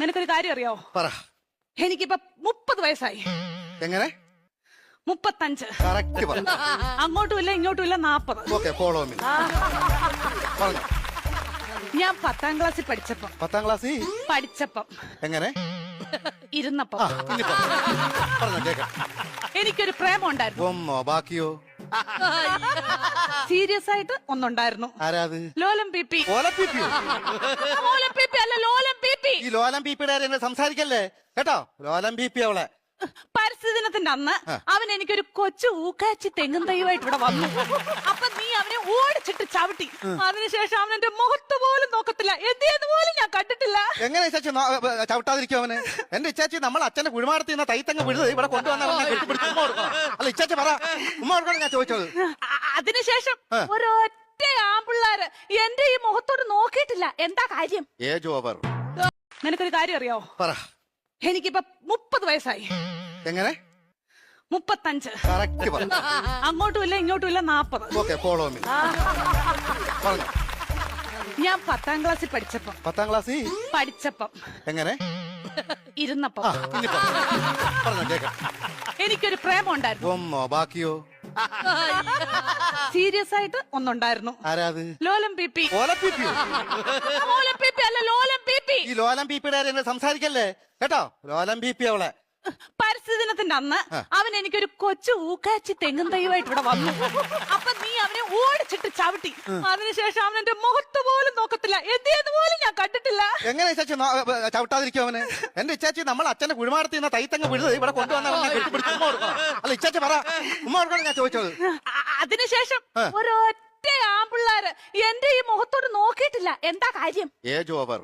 നിനക്കൊരു കാര്യം അറിയോ പറ. എനിക്കിപ്പോ മുപ്പത് വയസ്സായി. എങ്ങനെ? മുപ്പത്തഞ്ച്. കറക്റ്റ് പറ. അങ്ങോട്ടും ഇല്ല ഇങ്ങോട്ടും ഇല്ല നാപ്പത്. ഓക്കെ ഫോളോ മീ പറഞ്ഞു. ഞാൻ പത്താം ക്ലാസ്സിൽ പഠിച്ചപ്പം. പത്താം ക്ലാസ്സിൽ പഠിച്ചപ്പം. എങ്ങനെ? ഇരുന്നപ്പം. പറഞ്ഞോ കേക്കാം. എനിക്കൊരു പ്രേമം ഉണ്ടായിരുന്നു. ഒന്നോ ബാക്കിയോ? സീരിയസ് ആയിട്ട് ഒന്നുണ്ടായിരുന്നു. ആരാത് ലോലം പി പി. ഓലപ്പിപ്പിയോ ലോലം പി പി അല്ല ലോലം പി. ഈ ലോലം പീപ്പിയുടെ കാര്യം എന്നെ സംസാരിക്കല്ലേ? കേട്ടോ? ലോലം ബിപി അവളെ. പരിസ്ഥിതി ദിനത്തിന്റെ അന്ന് അവൻ എനിക്കൊരു കൊച്ചു ഊക്കാച്ചി തെങ്ങും തൈയുമായിട്ട് ഇവിടെ വന്നു. അപ്പൊ നീ അവനെ ഓടിച്ചിട്ട് ചവിട്ടി. അതിനുശേഷം അവൻ എന്റെ മുഖത്ത് പോലും നോക്കത്തില്ല. എന്ത് പോലും ഞാൻ കണ്ടിട്ടില്ല. എങ്ങനെ ചേച്ചി ഏ, ചവിട്ടാതിരിക്കും അവന്? എന്റെ ഇച്ചാച്ചി നമ്മൾ അച്ഛന്റെ കുഴിമാടത്തിൽ നിന്ന് തൈത്തങ്ങ് വിടുത് ഇവിടെ കൊണ്ടുവന്ന അവനെ കെട്ടിപ്പിടിച്ച് ഉമ്മ കൊടുക്കണം. അല്ല ഇച്ചാച്ചി പറ. ഉമ്മ കൊടുക്കണം ഞാൻ ചോദിച്ചത്. അതിനുശേഷം. ഒരൊറ്റ ആമ്പിള്ളാര് എന്റെ ഈ മുഖത്തോട് നോക്കിയിട്ടില്ല. എന്താ കാര്യം? Age over. നിനക്കൊരു കാര്യം അറിയോ പറ. എനിക്കിപ്പോ മുപ്പത് വയസ്സായി. എങ്ങനെ? മുപ്പത്തഞ്ച്. കറക്റ്റ് പറ. അങ്ങോട്ടും ഇല്ല ഇങ്ങോട്ടും ഇല്ല നാപ്പത്. ഓക്കെ ഫോളോ മീ പറഞ്ഞു. ഞാൻ പത്താം ക്ലാസ്സിൽ പഠിച്ചപ്പം. പത്താം ക്ലാസ്സിൽ പഠിച്ചപ്പം. എങ്ങനെ? ഇരുന്നപ്പം. പറഞ്ഞോ എനിക്കൊരു പ്രേമം ഉണ്ടായിരുന്നു. ഒന്നോ ബാക്കിയോ? സീരിയസ് ആയിട്ട് ഒന്നുണ്ടായിരുന്നു. ആരാത്? Lolam P P. ഓലപ്പിപ്പിയോ പി. ഈ ലോലം ബി കാര്യം എന്നെ സംസാരിക്കല്ലേ? കേട്ടോ? ലോലം ബി പി അവളെ. പരിസ്ഥിതിനത്തിന്റെ അന്ന് അവൻ എനിക്കൊരു കൊച്ചു ഊക്കാച്ചി തെങ്ങും തൈയുമായിട്ട് ഇവിടെ വന്നു. അപ്പൊ നീ അവനെ ഓടിച്ചിട്ട് ചവിട്ടി. അതിനുശേഷം അവൻ എന്റെ മുഖത്ത് പോലും നോക്കത്തില്ല. എന്ത് പോലും ഞാൻ കണ്ടിട്ടില്ല. എങ്ങനെ ചേച്ചി ചവിട്ടാതിരിക്കും അവന്? എന്റെ ഇച്ചാച്ചി നമ്മൾ അച്ഛന്റെ കുഴിമാടത്തിൽ നിന്ന് തൈത്തങ്ങ് വിഴുത് ഇവിടെ കൊണ്ടുവന്ന അല്ല ഇച്ചാച്ചി പറ. ഉമ്മ കൊടുക്കണം ഞാൻ ചോദിച്ചത്? അതിനുശേഷം ഒരൊറ്റ ആമ്പിള്ളാര് എന്റെ ഈ മുഖത്തോട് നോക്കിയിട്ടില്ല. എന്താ കാര്യം? Age over.